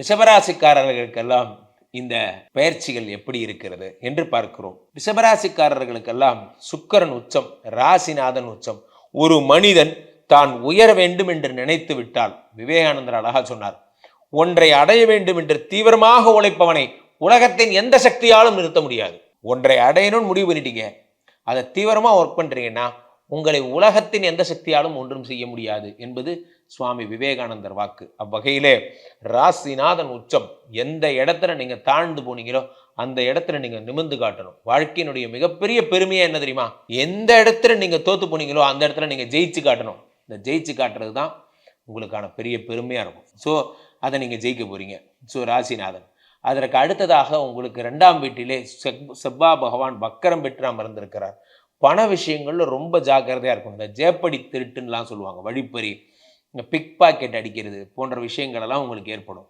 ரிஷபராசிக்காரர்களுக்கெல்லாம் இந்த பயிற்சிகள் எப்படி இருக்கிறது என்று பார்க்கிறோம். ரிஷபராசிக்காரர்களுக்கெல்லாம் சுக்கரன் உச்சம் ராசிநாதன் உச்சம். ஒரு மனிதன் தான் உயர வேண்டும் என்று நினைத்து விட்டால் விவேகானந்தர் அழகா சொன்னார் ஒன்றை அடைய வேண்டும் என்று தீவிரமாக உழைப்பவனை உலகத்தின் எந்த சக்தியாலும் நிறுத்த முடியாது. ஒன்றை அடையணும்னு முடிவு பண்ணிட்டீங்க. அதை தீவிரமாக ஒர்க் பண்ணுறீங்கன்னா உங்களை உலகத்தின் எந்த சக்தியாலும் ஒன்றும் செய்ய முடியாது என்பது சுவாமி விவேகானந்தர் வாக்கு. அவ்வகையிலே ராசிநாதன் உச்சம். எந்த இடத்துல நீங்கள் தாழ்ந்து போனீங்களோ அந்த இடத்துல நீங்கள் நிமிர்ந்து காட்டணும். வாழ்க்கையினுடைய மிகப்பெரிய பெருமையாக என்ன தெரியுமா? எந்த இடத்துல நீங்கள் தோத்து போனீங்களோ அந்த இடத்துல நீங்கள் ஜெயிச்சு காட்டணும். இந்த ஜெயிச்சு காட்டுறது தான் உங்களுக்கான பெரிய பெருமையாக இருக்கும். ஸோ அதை நீங்கள் ஜெயிக்க போகிறீங்க ஸோ ராசிநாதன். அதற்கு அடுத்ததாக உங்களுக்கு ரெண்டாம் வீட்டிலே செப் செவ்வா பகவான் வக்கரம் பெற்று அமர்ந்திருக்கிறார். பண விஷயங்களில் ரொம்ப ஜாக்கிரதையாக இருக்கும். இந்த ஜேப்படி திருட்டுன்னெலாம் சொல்லுவாங்க. வழிப்பறி இந்த பிக் பாக்கெட் அடிக்கிறது போன்ற விஷயங்களெல்லாம் உங்களுக்கு ஏற்படும்.